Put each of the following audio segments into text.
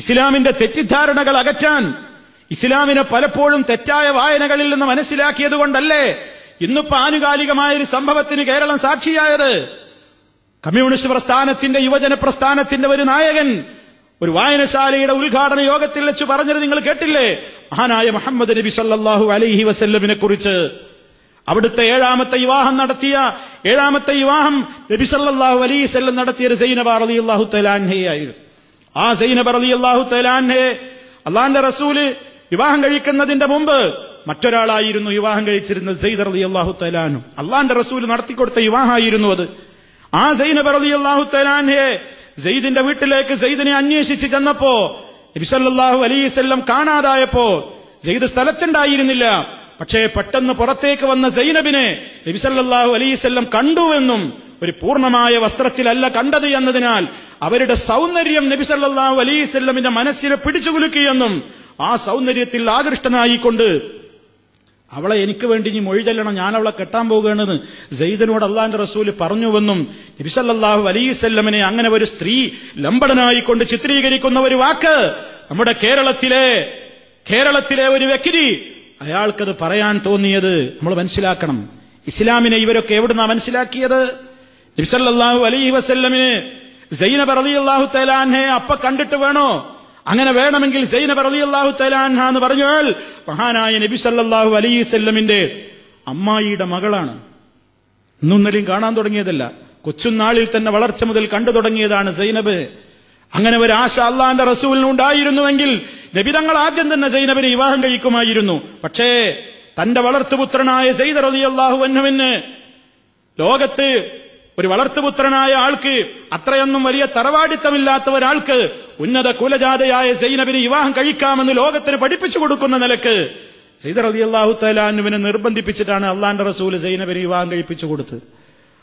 ഇസ്ലാമിന്റെ തെറ്റിദ്ധാരണകൾ അകറ്റാൻ ഇസ്ലാമിനെ പലപ്പോഴും തെറ്റായ വായനകളിൽ നിന്ന് മനസ്സിലാക്കിയത് കൊണ്ടല്ലേ ഇന്നിപ്പോ ആനുകാലികമായ ഒരു സംഭവത്തിന് കേരളം സാക്ഷിയായത്? കമ്മ്യൂണിസ്റ്റ് പ്രസ്ഥാനത്തിന്റെ യുവജന പ്രസ്ഥാനത്തിന്റെ ഒരു നായകൻ ഒരു വായനശാലയുടെ ഉദ്ഘാടന യോഗത്തിൽ വെച്ച് പറഞ്ഞത് നിങ്ങൾ കേട്ടില്ലേ? മഹാനായ മുഹമ്മദ് നബി സല്ലാഹു അലൈഹി വസല്ലമിനെ കുറിച്ച്. അവിടുത്തെ ഏഴാമത്തെ വിവാഹം നടത്തിയ ഏഴാമത്തെ വിവാഹം നബി സല്ലല്ലാഹു അലൈഹി വസല്ലം നടത്തിയ സൈനബ റളിയല്ലാഹു തആലാൻഹയായിരുന്നു ആ സൈനബ അള്ളാഹു തആലാൻഹയെ അള്ളാന്റെ റസൂൽ വിവാഹം കഴിക്കുന്നതിന്റെ മുമ്പ് മറ്റൊരാളായിരുന്നു വിവാഹം കഴിച്ചിരുന്നത് സെയ്ദ് അള്ളാഹു തലാനും അള്ളാന്റെ റസൂൽ നടത്തിക്കൊടുത്ത വിവാഹമായിരുന്നു അത്. ആ സൈനബ അള്ളാഹു തആലാൻഹയെ സെയ്ദിന്റെ വീട്ടിലേക്ക് സെയ്ദിനെ അന്വേഷിച്ച് ചെന്നപ്പോ നബി സല്ലല്ലാഹു അലൈഹി വസല്ലം കാണാതായപ്പോ സെയ്ദ് സ്ഥലത്തുണ്ടായിരുന്നില്ല. പക്ഷേ പെട്ടെന്ന് പുറത്തേക്ക് വന്ന സൈനബിനെ നബിസല്ലാഹു വസല്ലം കണ്ടുവെന്നും ഒരു പൂർണമായ വസ്ത്രത്തിലല്ല കണ്ടത് എന്നതിനാൽ അവരുടെ സൗന്ദര്യം നബി സല്ലല്ലാഹു അലൈഹി വസല്ലമിന്റെ മനസ്സിനെ പിടിച്ചുകുലുക്കിയെന്നും ആ സൗന്ദര്യത്തിൽ ആകൃഷ്ടനായിക്കൊണ്ട് അവളെ എനിക്ക് വേണ്ടി ഇനി മൊഴി ചെല്ലണം ഞാൻ അവളെ കെട്ടാൻ പോകുകയാണെന്ന് സെയ്ദനോട് അള്ളാന്റെ റസൂൽ പറഞ്ഞുവെന്നും നബിസല്ലാഹു അലൈസല്ലമിനെ അങ്ങനെ ഒരു സ്ത്രീ ലംബടനായിക്കൊണ്ട് ചിത്രീകരിക്കുന്ന ഒരു വാക്ക് നമ്മുടെ കേരളത്തിലെ കേരളത്തിലെ ഒരു വ്യക്തി അയാൾക്കത് പറയാൻ തോന്നിയത് നമ്മൾ മനസ്സിലാക്കണം. ഇസ്ലാമിനെ ഇവരൊക്കെ എവിടുന്നാ മനസ്സിലാക്കിയത്? നബിസല്ലാഹു അലൈഹി വസല്ലമിന് സൈനബ് അലി അള്ളാഹു തലാൻഹെ അപ്പ കണ്ടിട്ട് വേണോ? അങ്ങനെ വേണമെങ്കിൽ സൈനബ് അലി അള്ളാഹു തലാൻഹ എന്ന് പറഞ്ഞാൽ മഹാനായ നബി സല്ലാഹു അലൈഹി വസല്ലമിന്റെ അമ്മായിയുടെ മകളാണ്. ഇന്നൊന്നലും കാണാൻ തുടങ്ങിയതല്ല. കൊച്ചുനാളിൽ തന്നെ വളർച്ച മുതൽ കണ്ടു തുടങ്ങിയതാണ് സൈനബ്. അങ്ങനെ ഒരു ആശ അള്ളാന്റെ റസൂലിന് ഉണ്ടായിരുന്നുവെങ്കിൽ നബിതങ്ങൾ ആദ്യം തന്നെ സൈനബിനെ വിവാഹം കഴിക്കുമായിരുന്നു. പക്ഷേ തന്റെ വളർത്തുപുത്രനായ സൈദർ അലി അള്ളാഹു അൻഹുവിന് ലോകത്ത് ഒരു വളർത്തുപുത്രനായ ആൾക്ക് അത്രയൊന്നും വലിയ തറവാടിത്തമില്ലാത്ത ഒരാൾക്ക് ഉന്നത കുലജാതയായ സൈനബിന് വിവാഹം കഴിക്കാമെന്ന് ലോകത്തിന് പഠിപ്പിച്ചു കൊടുക്കുന്ന നിലയ്ക്ക് സൈദർ അലി അള്ളാഹു തലാനുവിനെ നിർബന്ധിപ്പിച്ചിട്ടാണ് അള്ളാന്റെ റസൂൽ സൈനബിന് വിവാഹം കഴിപ്പിച്ചു കൊടുത്ത്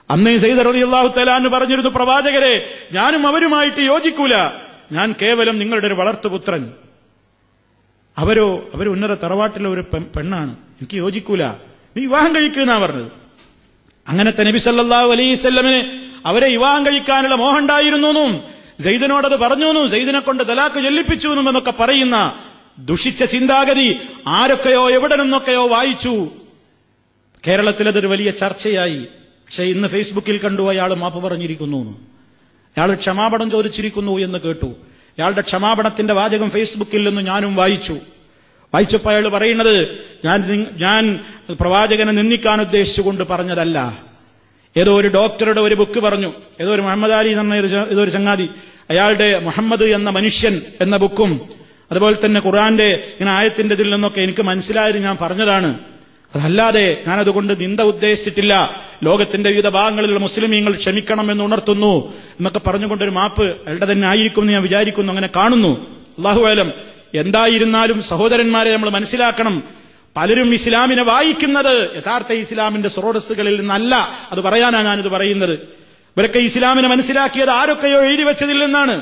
അന്ന് സൈദർ അലി അള്ളാഹു പറഞ്ഞിരുന്നു പ്രവാചകരെ ഞാനും അവരുമായിട്ട് യോജിക്കൂല. ഞാൻ കേവലം നിങ്ങളുടെ ഒരു വളർത്തുപുത്രൻ അവരോ അവർ ഉന്നത തറവാട്ടിലെ ഒരു പെണ്ണാണ്. എനിക്ക് യോജിക്കൂല. നീ വിവാഹം കഴിക്കുന്ന പറഞ്ഞത്. അങ്ങനത്തെ നബി സല്ലല്ലാഹു അലൈഹി സ്വല്ലമിന് അവരെ വിവാഹം കഴിക്കാനുള്ള മോഹം ഉണ്ടായിരുന്നെന്നും പറഞ്ഞു എന്നും സെയ്ദിനെ കൊണ്ട് തലാക്ക് ചൊല്ലിപ്പിച്ചു എന്നും എന്നൊക്കെ പറയുന്ന ദുഷിച്ച ചിന്താഗതി ആരൊക്കെയോ എവിടെ നിന്നൊക്കെയോ വായിച്ചു. കേരളത്തിൽ അതൊരു വലിയ ചർച്ചയായി. പക്ഷെ ഇന്ന് ഫേസ്ബുക്കിൽ കണ്ടു അയാൾ മാപ്പ് പറഞ്ഞിരിക്കുന്നു എന്ന്. അയാൾ ക്ഷമാപണം ചോദിച്ചിരിക്കുന്നു എന്ന് കേട്ടു. അയാളുടെ ക്ഷമാപണത്തിന്റെ വാചകം ഫേസ്ബുക്കിൽ നിന്ന് ഞാനും വായിച്ചു. വായിച്ചപ്പോൾ അയാൾ പറയുന്നത് ഞാൻ ഞാൻ പ്രവാചകനെ നിന്ദിക്കാൻ ഉദ്ദേശിച്ചുകൊണ്ട് പറഞ്ഞതല്ല. ഏതോ ഒരു ഡോക്ടറുടെ ഒരു ബുക്ക് പറഞ്ഞു. ഏതോ ഒരു മുഹമ്മദ് അലി എന്ന ഏതോ ഒരു ചങ്ങാതി. അയാളുടെ മുഹമ്മദ് എന്ന മനുഷ്യൻ എന്ന ബുക്കും അതുപോലെ തന്നെ ഖുറാന്റെ ഇങ്ങനെ ആയത്തിന്റെ ഇതിൽ നിന്നൊക്കെ എനിക്ക് മനസ്സിലായത് ഞാൻ പറഞ്ഞതാണ്. അതല്ലാതെ ഞാനതുകൊണ്ട് നിന്ദ ഉദ്ദേശിച്ചിട്ടില്ല. ലോകത്തിന്റെ വിവിധ ഭാഗങ്ങളിലുള്ള മുസ്ലിമീങ്ങൾ ക്ഷമിക്കണം എന്ന് ഉണർത്തുന്നു എന്നൊക്കെ പറഞ്ഞുകൊണ്ടൊരു മാപ്പ് അയാളുടെ തന്നെ ആയിരിക്കും എന്ന് ഞാൻ വിചാരിക്കുന്നു അങ്ങനെ കാണുന്നു. അള്ളാഹുവേലം എന്തായിരുന്നാലും സഹോദരന്മാരെ നമ്മൾ മനസ്സിലാക്കണം. പലരും ഇസ്ലാമിനെ വായിക്കുന്നത് യഥാർത്ഥ ഇസ്ലാമിന്റെ സ്രോതസ്സുകളിൽ നിന്നല്ല അത് പറയാനാണ് ഞാനിത് പറയുന്നത്. ഇവരൊക്കെ ഇസ്ലാമിനെ മനസ്സിലാക്കിയത് ആരൊക്കെയോ എഴുതി വെച്ചതിൽ നിന്നാണ്.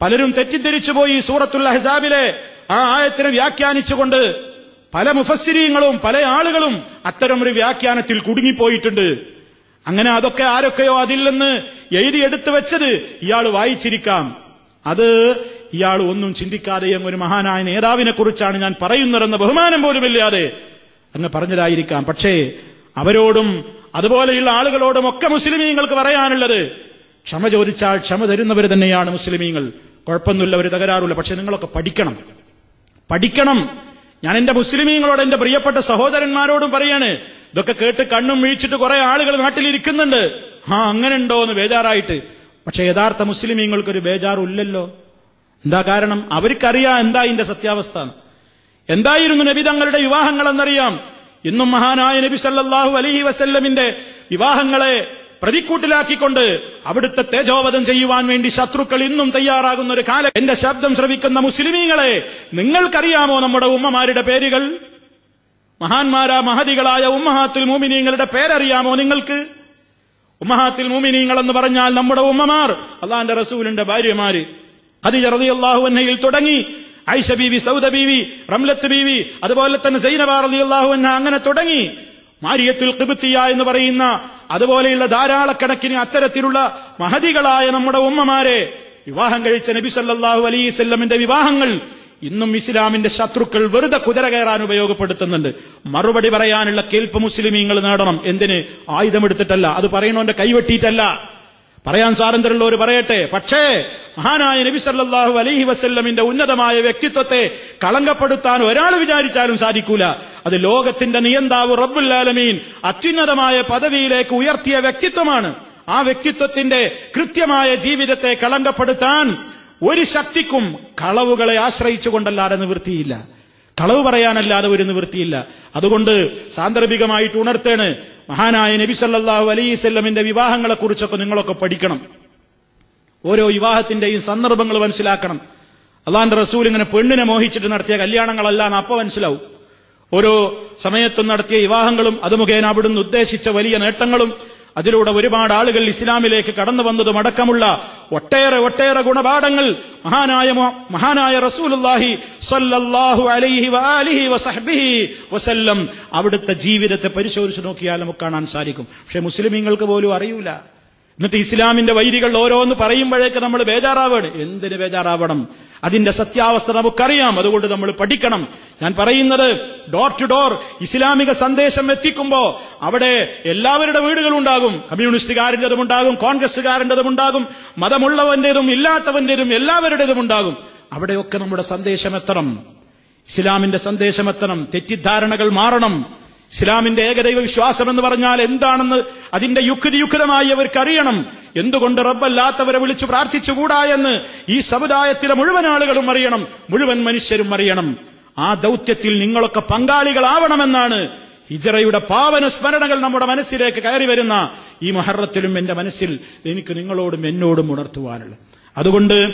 പലരും തെറ്റിദ്ധരിച്ചുപോയി സൂറത്തുൽ അഹ്സാബിലെ ആ ആയത്തിനെ വ്യാഖ്യാനിച്ചുകൊണ്ട് പല മുഫസ്സിരീങ്ങളും പല ആളുകളും അത്തരം ഒരു വ്യാഖ്യാനത്തിൽ കുടുങ്ങിപ്പോയിട്ടുണ്ട്. അങ്ങനെ അതൊക്കെ ആരൊക്കെയോ അതിൽ നിന്ന് എഴുതിയെടുത്തു വെച്ചത് ഇയാൾ വായിച്ചിരിക്കാം. അത് ഇയാൾ ഒന്നും ചിന്തിക്കാതെ അങ്ങ് ഒരു മഹാനായ നേതാവിനെ കുറിച്ചാണ് ഞാൻ പറയുന്നതെന്ന ബഹുമാനം പോലുമില്ലാതെ അങ്ങ് പറഞ്ഞതായിരിക്കാം. പക്ഷേ അവരോടും അതുപോലെയുള്ള ആളുകളോടും ഒക്കെ മുസ്ലിമീങ്ങൾക്ക് പറയാനുള്ളത് ക്ഷമ ചോദിച്ചാൽ ക്ഷമ തരുന്നവർ തന്നെയാണ് മുസ്ലിമീങ്ങൾ. കുഴപ്പമൊന്നുമില്ല ഒരു തകരാറില്ല. പക്ഷെ നിങ്ങളൊക്കെ പഠിക്കണം. പഠിക്കണം. ഞാൻ എന്റെ മുസ്ലിമീങ്ങളോട് എന്റെ പ്രിയപ്പെട്ട സഹോദരന്മാരോടും പറയാണ്. ഇതൊക്കെ കേട്ട് കണ്ണും വീഴ്ചിട്ട് കുറെ ആളുകൾ നാട്ടിലിരിക്കുന്നുണ്ട്. ആ അങ്ങനെ ഉണ്ടോ എന്ന് ബേജാറായിട്ട്. പക്ഷെ യഥാർത്ഥ മുസ്ലിമീങ്ങൾക്കൊരു ബേജാറില്ലല്ലോ എന്താ കാരണം? അവർക്കറിയാം എന്താ ഇതിന്റെ സത്യാവസ്ഥ. എന്തായിരുന്നു നബി തങ്ങളുടെ വിവാഹങ്ങൾ എന്നറിയാം ഇന്നും മഹാനായ നബി സല്ലാഹു അലഹി വസല്ലമിന്റെ വിവാഹങ്ങളെ പ്രതിക്കൂട്ടിലാക്കിക്കൊണ്ട് അവിടുത്തെ തേജോവധം ചെയ്യുവാൻ വേണ്ടി ശത്രുക്കൾ ഇന്നും തയ്യാറാകുന്ന ഒരു കാലം എന്റെ ശബ്ദം ശ്രവിക്കുന്ന മുസ്ലിമീങ്ങളെ നിങ്ങൾക്കറിയാമോ നമ്മുടെ ഉമ്മമാരുടെ പേരുകൾ? മഹാന്മാരാ മഹതികളായ ഉമ്മഹാത്തിൽ മൂമിനീങ്ങളുടെ പേരറിയാമോ നിങ്ങൾക്ക്? ഉമ്മഹാത്തിൽ മൂമിനീങ്ങൾ എന്ന് പറഞ്ഞാൽ നമ്മുടെ ഉമ്മമാർ അള്ളാന്റെ റസൂലിന്റെ ഭാര്യമാര്. ഖദീജ അൻഹയിൽ തുടങ്ങി. ഐഷ ബീവി സൗദ ബീവി റംലത്ത് ബീവി അതുപോലെ തന്നെ സൈനബ റളിയല്ലാഹു അൻഹ അങ്ങനെ തുടങ്ങി. മാരിയത്തുൽ ഖിബ്തിയ എന്ന് പറയുന്ന അതുപോലെയുള്ള ധാരാളക്കണക്കിന് അത്തരത്തിലുള്ള മഹതികളായ നമ്മുടെ ഉമ്മമാരെ വിവാഹം കഴിച്ച നബി സല്ലാഹു അലൈഹി വസല്ലമിന്റെ വിവാഹങ്ങൾ ഇന്നും ഇസ്ലാമിന്റെ ശത്രുക്കൾ വെറുതെ കുതിര കയറാൻ ഉപയോഗപ്പെടുത്തുന്നുണ്ട്. മറുപടി പറയാനുള്ള കേൾപ്പ് മുസ്ലിമീങ്ങൾ നേടണം. എന്തിന്? ആയുധമെടുത്തിട്ടല്ല. അത് പറയണോന്റെ കൈവെട്ടിയിട്ടല്ല. പറയാൻ സ്വാതന്ത്ര്യമുള്ളവർ പറയട്ടെ. പക്ഷേ മഹാനായ നബി സല്ലാഹു അലൈഹി വസ്ല്ലമിന്റെ ഉന്നതമായ വ്യക്തിത്വത്തെ കളങ്കപ്പെടുത്താൻ ഒരാൾ വിചാരിച്ചാലും സാധിക്കൂല. അത് ലോകത്തിന്റെ നിയന്താവ് റബ്ബുല്ലാലമീൻ അത്യുന്നതമായ പദവിയിലേക്ക് ഉയർത്തിയ വ്യക്തിത്വമാണ്. ആ വ്യക്തിത്വത്തിന്റെ കൃത്യമായ ജീവിതത്തെ കളങ്കപ്പെടുത്താൻ ഒരു ശക്തിക്കും കളവുകളെ ആശ്രയിച്ചുകൊണ്ടല്ലാതെ നിവൃത്തിയില്ല. കളവ് പറയാനല്ലാതെ ഒരു നിവൃത്തിയില്ല. അതുകൊണ്ട് സാന്ദർഭികമായിട്ട് ഉണർത്തേണ്. മഹാനായ നബി സല്ലാഹു അലൈസല്ലമിന്റെ വിവാഹങ്ങളെക്കുറിച്ചൊക്കെ വിവാഹങ്ങളെ കുറിച്ചൊക്കെ നിങ്ങളൊക്കെ പഠിക്കണം. ഓരോ വിവാഹത്തിന്റെയും സന്ദർഭങ്ങൾ മനസ്സിലാക്കണം. അള്ളാന്റെ റസൂൽ ഇങ്ങനെ പെണ്ണിനെ മോഹിച്ചിട്ട് നടത്തിയ കല്യാണങ്ങളല്ല അപ്പൊ മനസ്സിലാവും. ഓരോ സമയത്തും നടത്തിയ വിവാഹങ്ങളും അത് മുഖേന അവിടുന്ന് ഉദ്ദേശിച്ച വലിയ നേട്ടങ്ങളും അതിലൂടെ ഒരുപാട് ആളുകൾ ഇസ്ലാമിലേക്ക് കടന്നു വന്നതും അടക്കമുള്ള ഒട്ടേറെ ഒട്ടേറെ ഗുണപാഠങ്ങൾ മഹാനായ മഹാനായ റസൂലുള്ളാഹി സ്വല്ലല്ലാഹു അലൈഹി വആലിഹി വസഹ്ബിഹി വസല്ലം അവിടുത്തെ ജീവിതത്തെ പരിശോധിച്ച് നോക്കിയാൽ നമുക്ക് കാണാൻ സാധിക്കും. പക്ഷെ മുസ്ലിമീങ്ങൾക്ക് പോലും അറിയൂല. എന്നിട്ട് ഇസ്ലാമിന്റെ വൈരികൾ ഓരോന്ന് പറയുമ്പോഴേക്ക് നമ്മൾ ബേജാറാവണം എന്തിന് ബേജാറാവണം? അതിന്റെ സത്യാവസ്ഥ നമുക്കറിയാം. അതുകൊണ്ട് നമ്മൾ പഠിക്കണം. ഞാൻ പറയുന്നത് ഡോർ ടു ഡോർ ഇസ്ലാമിക സന്ദേശം എത്തിക്കുമ്പോ അവിടെ എല്ലാവരുടെ വീടുകളുണ്ടാകും. കമ്മ്യൂണിസ്റ്റുകാരന്റെതും ഉണ്ടാകും കോൺഗ്രസ്സുകാരന്റെതും ഉണ്ടാകും മതമുള്ളവന്റേതും ഇല്ലാത്തവന്റേതും എല്ലാവരുടേതും ഉണ്ടാകും അവിടെയൊക്കെ നമ്മുടെ സന്ദേശം എത്തണം ഇസ്ലാമിന്റെ സന്ദേശം എത്തണം തെറ്റിദ്ധാരണകൾ മാറണം. ഇസ്ലാമിന്റെ ഏകദൈവ വിശ്വാസം എന്ന് പറഞ്ഞാൽ എന്താണെന്ന് അതിന്റെ യുക്തി യുക്തമായി അവർക്ക് അറിയണം എന്തുകൊണ്ട് റബ്ബല്ലാത്തവരെ വിളിച്ചു പ്രാർത്ഥിച്ചുകൂടാ എന്ന് ഈ സമുദായത്തിലെ മുഴുവൻ ആളുകളും അറിയണം. മുഴുവൻ മനുഷ്യരും അറിയണം. ആ ദൗത്യത്തിൽ നിങ്ങളൊക്കെ പങ്കാളികളാവണമെന്നാണ് ഹിജറയുടെ പാവന സ്മരണകൾ നമ്മുടെ മനസ്സിലേക്ക് കയറി വരുന്ന ഈ മഹറത്തിലും എന്റെ മനസ്സിൽ എനിക്ക് നിങ്ങളോടും എന്നോടും ഉണർത്തുവാനുള്ളത്. അതുകൊണ്ട്